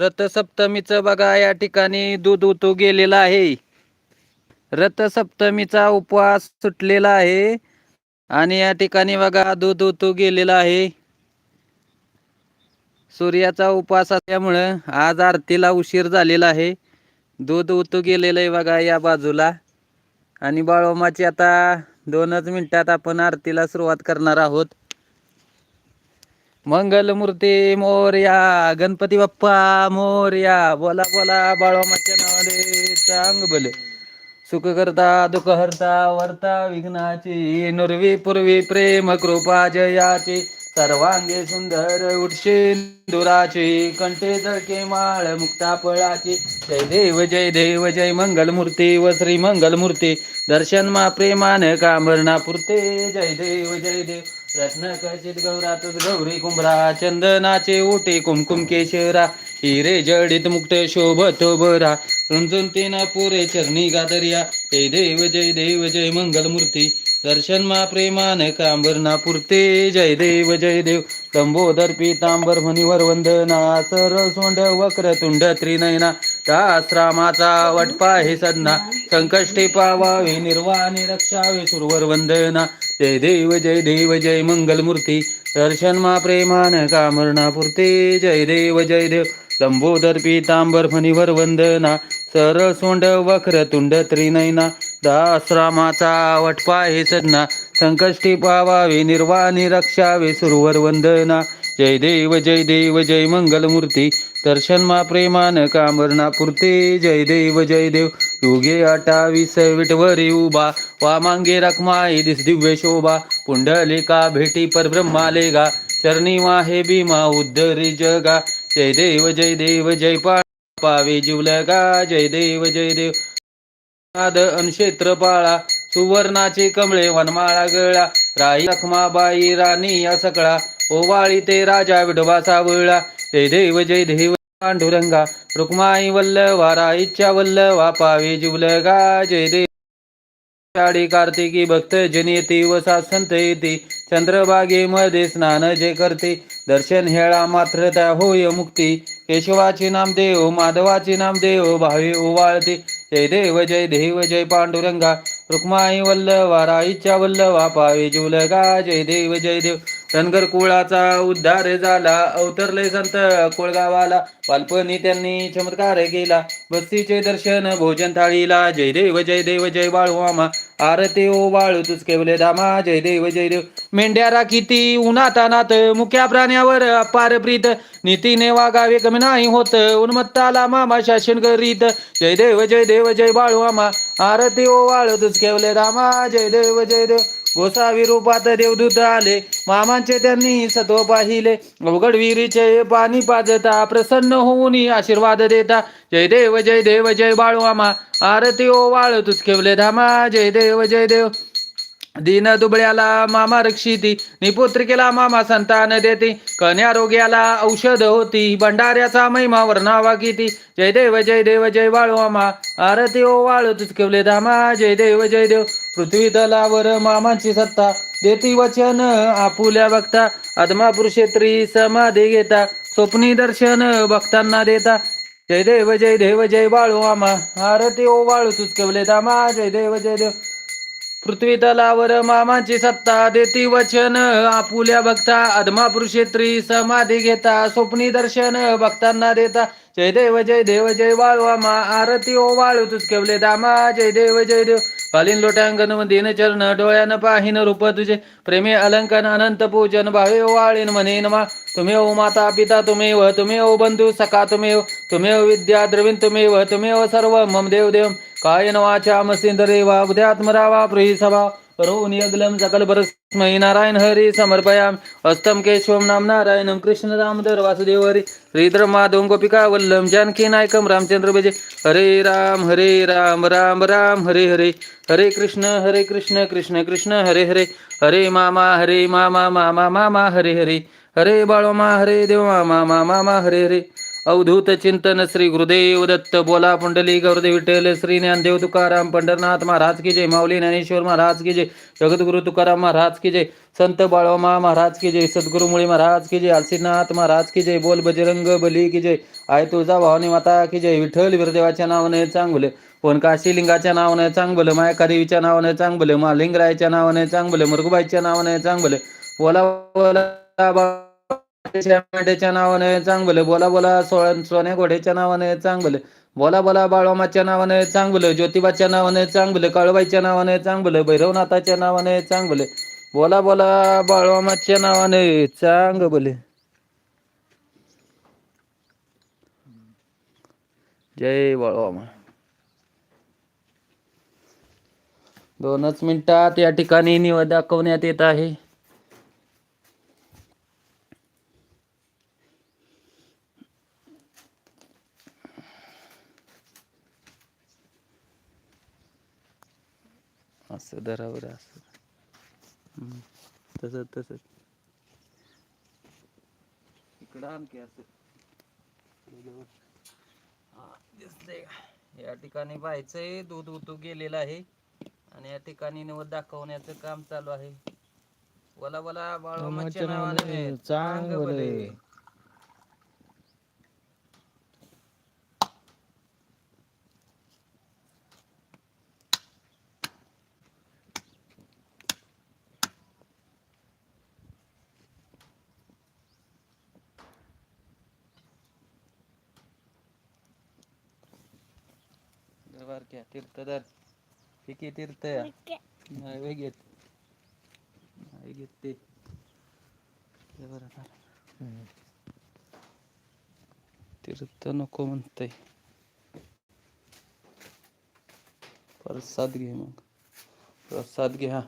रथसप्तमीचं बघा या ठिकाणी दूध उतू गेलेलं आहे. रथसप्तमीचा उपवास सुटलेला आहे आणि या ठिकाणी बघा दूध उतू गेलेलं आहे. सूर्याचा उपवास असल्यामुळं आज आरतीला उशीर झालेला आहे. दूध उतू गेलेलं आहे बघा या बाजूला. आणि बाळोमाची आता दोनच मिनिटात आपण आरतीला सुरुवात करणार आहोत. मंगलमूर्ती मोर्या गणपती बाप्पा मोर्या बोला बोला बाळोमाच्या नावाने चांग बोले. सुख करता दुःख हरता वर्ता विघ्नाची नुरवी पूर्वी प्रेम कृपा जयाची. सर्वांगे सुंदर उठशे दुराची कंठे दळके माळ मुक्ता पळाची जय देव जय देव जय मंगलमूर्ती व श्री मंगलमूर्ती. दर्शन मा प्रेमान कामरणा पुरते जय देव जय देव. रत्न कचित गौरातच गौरी कुंभरा चंदनाचे ओटे कुमकुम केशरा हिरे जडित मुक्त शोभत बरा रुंजून तीन पुरे चरणी गादर्या हे देव जय देव जय मंगलमूर्ती दर्शन मा प्रेमान कांबरना पुरते जय देव जय देव लंबोदर पीतांबर मुनिवर वंदना सर सोंड वक्र तुंड त्रिनयना दासरामाचा वटपा हे सदना संकष्टे पावावे निर्वाणी रक्षावे सुरवर वंदना जय देव जय देव जय मंगलमूर्ती. दर्शन मा प्रेमान कामरणापुरते. जय देव जय देव. लंबोदर पीतांबर फणीवर वंदना. सरसोंड वक्र तुंड त्रिनयना दासरामाचा वटपा हे सदना संकष्टी पावावे निर्वाणी रक्षावे सुरवर वंदना. जय देव जय देव जय मंगलमूर्ती. दर्शन मा प्रेमान कामरणा पुरते जय देव जय देव. युगे अठावीस विटवरी उभा. वामांगे रखमाई दिस दिव्य शोभा पुंडलिका भेटी परब्रह्माले गा चरणी वाहे भीमा उद्धरी जगा जय देव जय देव जय पा पावे जय देव जय देव. नाद अनक्षेत्र पाळा सुवर्णाचे कमळे वनमाळा गळा राई रखमाबाई राणी या सकळा ओवाळी ते राजा विठोबा सावळा जय देव जय देव पांडुरंगा रुक्माई वल्लवा राईच्या वल्लवा पावे जिवलगा जय देव. आषाढी कार्तिकी भक्त जन व संत येते चंद्रभागेमध्ये स्नान जे करते दर्शन हेळा मात्र त्या होय मुक्ती केशवाचे नाम देव माधवाचे नाम देव भावे ओवाळते जय देव जय देव जय पांडुरंगा रुक्माई वल्लवा राईच्या वल्लवा पावे जुलगा जय देव जय देव धनगर कुळाचा उद्धार झाला. अवतरले संत कुळगावाला. बालपणी त्यांनी चमत्कार केला. बस्तीचे दर्शन भोजन थाळीला. जय देव जय देव जय बाळू आमा आरते ओ बाळू तुझ केवले दामा. जय देव जय देव. मेंढ्या राखीती उन्हातानात मुख्या प्राण्यावर अपार प्रीत. नीतीने वागावे कमी नाही होत. उन्मत्ताला मामा शासन करीत. जय देव जय देव जय बाळू आमा आरती ओ बाळू तुझ केवले दामा. जय देव जय देव. गोसावी रूपात देवदूत आले. मामांचे त्यांनी सत्व पाहिले. अवघड विहिरीचे पाणी पाजता प्रसन्न होऊन आशीर्वाद देता. जय देव जय देव जय बाळू आरती ओ वाळ तुझ केवले धामा. जय देव जय देव. दीन दुबळ्याला मामा रक्षिती. निपुत्रिकेला मामा संतान देते. कन्या रोग्याला औषध होती. भंडाऱ्याचा महिमा वर्णावा किती. जय देव जय देव जय बाळू मामा आरती ओ वाळ तुझ केवले धामा. जय देव जय देव. पृथ्वी तलावर मामांची सत्ता. देती वचन आपुल्या बघता अदमा पुरुषेत्री समाधी घेता. स्वप्नी दर्शन भक्तांना देता. जय देव जय देव जय बाळू आमा आरती ओ वाळू तुझ केवले जय देव जय देव. पृथ्वी तलावर मामाची सत्ता देती वचन. आपुल्या भक्ता अदमा पुरुषेत्री समाधी घेता स्वप्नी दर्शन भक्तांना देता. जय देव जय देव जय बाळू मा आरती ओ वाळू तुझ केवले दामा. जय देव जय देव. कालीन लोटांगण दिन चरण डोळ्यानं पाहिन रूप तुझे. प्रेमे अलंकन अनंत पूजन भावे वाळीन म्हणेन मा तुम्ही ओ माता पिता तुम्हेव तुम्हेव बंधू सखा तुम्ही तुम्हेव विद्या द्रविण तुम्हेव तुम्हेव सर्व मम देव देव कायन वाचा मसिंदरे वा उद्यात्मरावा प्रिय सभा. करोनी अगलम सकल परस्मै नारायण हरी समर्पयाम. अस्तम केशवम नाम नारायणं कृष्ण दामोदर वासुदेव हरी श्रीधर माधव गोपिका वल्लम जानकी नायकम रामचंद्र बेजे हरे राम हरे राम राम राम हरे हरे. हरे कृष्ण हरे कृष्ण कृष्ण कृष्ण हरे हरे. हरे मामा हरे मामा मामा मामा हरे हरे. हरे बाळोमा हरे देव मामा मामा मामा हरे हरे. अवधूत चिंतन श्री गुरुदेव दत्त बोला पुंडली गौरदेव विठ्ठल श्री ज्ञानदेव तुकाराम पंढरनाथ महाराज की जय. माऊली ज्ञानेश्वर महाराज की जय. जगद्गुरु तुकाराम महाराज की जय. संत बाळोमा महाराज की जय. सद्गुरुमुळे महाराज की जय. आलसीनाथ महाराज की जय. बोल बजरंग बली की जय. आय तुळजा भावनी माता की जय. विठ्ठल वीरदेवाच्या नावाने चांगले. कोण काशीलिंगाच्या नावाने चांगलं. मायका देवीच्या नावाने चांगलं. मा लिंगरायच्या नावाने चांगलं. मृगबाईच्या नावाने चांगलं. बोला बोला मेंढ्याच्या नावाने चांगलं बोला बोला सोन्या घोड्याच्या नावाने चांगलं बोला बोला बाळोमाच्या नावाने चांगलं ज्योतिबाच्या नावाने चांगलं काळूबाईच्या नावाने चांगलं भैरवनाथाच्या नावाने चांगलं बोला बोला बाळोमाच्या नावाने चांगलं. जय बाळोमा दोनच मिनिटात या ठिकाणी निवड दाखवण्यात येत आहे. असं धरावर असं. तसंच तसंच इकडं आणखी असं. हा, दिसतंय का? या ठिकाणी पाहायचंय दूध उतू गेलेलं आहे. आणि या ठिकाणी निवड दाखवण्याचं काम चालू आहे. बोला बोला बाळूमाच्या नावाने चांग भले दरबार घ्या तीर्थदर किती तीर्थ या? नाही वे घेत. नाही घेत ते. ते बरं झालं. तीर्थ नको म्हणतंय. प्रसाद घे मग. प्रसाद घ्या.